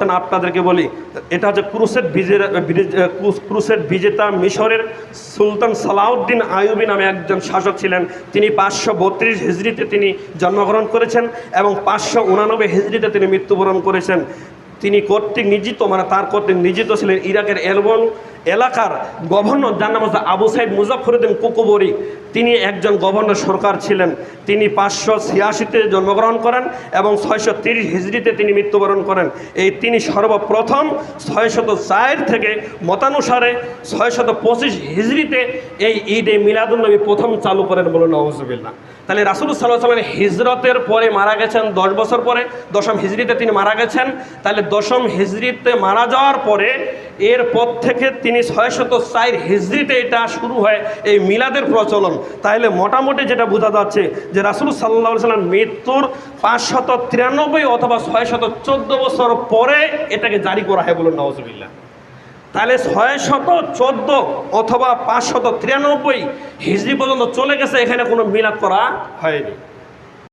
আপনাদেরকে বলি, এটা হচ্ছে ক্রুসেড বিজে বিজে- ক্রুস- ক্রুসেড বিজেতা মিশরের সুলতান সালাউদ্দিন আইয়ুবী নামে একজন শাসক ছিলেন। তিনি পাঁচশো বত্রিশ হিজড়িতে তিনি জন্মগ্রহণ করেছেন এবং পাঁচশো উনানব্বই হিজড়িতে তিনি মৃত্যুবরণ করেছেন। তিনি কর্তৃক নিযুক্ত মানে তার কর্তৃক নিযুক্ত ছিলেন ইরাকের এলবন এলাকার গভর্নর, যার নাম হচ্ছে আবু সাইদ মুজাফরুদ্দিন কুকুবরি। তিনি একজন গভর্নর সরকার ছিলেন। তিনি পাঁচশো ছিয়াশিতে জন্মগ্রহণ করেন এবং ছয়শো তিরিশ হিজড়িতে তিনি মৃত্যুবরণ করেন। এই তিনি সর্বপ্রথম ছয়শত চার থেকে মতানুসারে ছয়শত পঁচিশ হিজড়িতে এই ঈদ মিলাদুলনবী প্রথম চালু করেন বলে নওয়াজবিল্লা তাহলে রাসুল সাল্লাহ সাল্লামের হিজরতের পরে মারা গেছেন দশ বছর পরে, দশম হিজড়িতে তিনি মারা গেছেন। তাহলে দশম হিজড়িতে মারা যাওয়ার পরে এরপর থেকে তিনি ছয়শত চার হিজড়িতে এটা শুরু হয় এই মিলাদের প্রচলন। তাহলে মোটামুটি যেটা বোঝা যাচ্ছে যে রাসুল সাল্লাহ সাল্লাম মৃত্যুর পাঁচশত তিরানব্বই অথবা ছয় শত চোদ্দ বছর পরে এটাকে জারি করা হয় বলুন নওয়াজবিল্লা তাহলে ছয় শত চোদ্দ অথবা পাঁচশত তিরানব্বই হিজড়ি পর্যন্ত চলে গেছে, এখানে কোনো মিলাদ করা হয়নি।